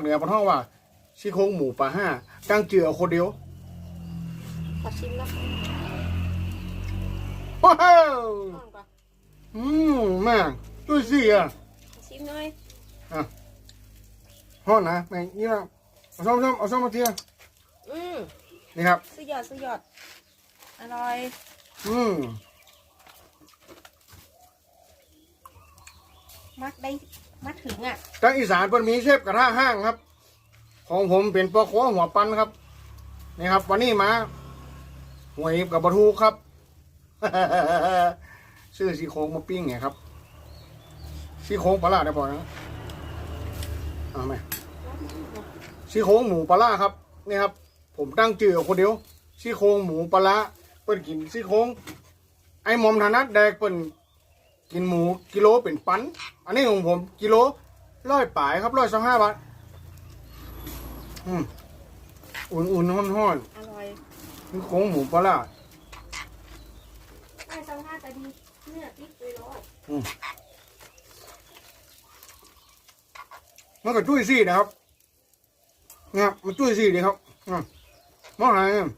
เหนือพนห้องว่าซี่โครงหมูปลาห้าตั้งเจือคนเดียวขอชิมนะคะว้าวก่อนก่อนอืมแม่งจุ้ยซี่อะขอชิมหน่อยห้อนนะแม่งนี่ละเอาซ่อมซ่อมเอาซ่อมมาเทียอืมนี่ครับสุดยอดสุดยอดอร่อย อืม มักได้มักถึงอะทางอีสานเพิ่นมีเชฟกระทะห้างครับ ของผมเป็นปลาโคหัวปันครับนี่ครับ วันนี้มาหวยกับบะทูครับ ซื้อซี่โครงมาปิ้งไงครับซี่โครงปลาร้าได้พอนะเอาไหมซี่โครงหมูปลาร้าครับนี่ครับ ผมตั้งจื่อคนเดียวซี่โครงหมูปลาร้าเปิ้นกินซี่โครงไอ้หมอมธนัดแดกเปิ้น กินหมูกิโลเป็นปัน อันนี้ของผมกิโลร้อยป่ายครับร้อยสองห้าบาทอืมอุ่นๆห้อนอร่อยๆซี่โครงหมูปลาร้าไอ้สังห้าแต่ดีเนื้อติ๊กไปร้อยมันก็จุ้ยซี่นะครับนะครับมันจุ้ยซี่ดีครับอืมมองไหนเนี่ย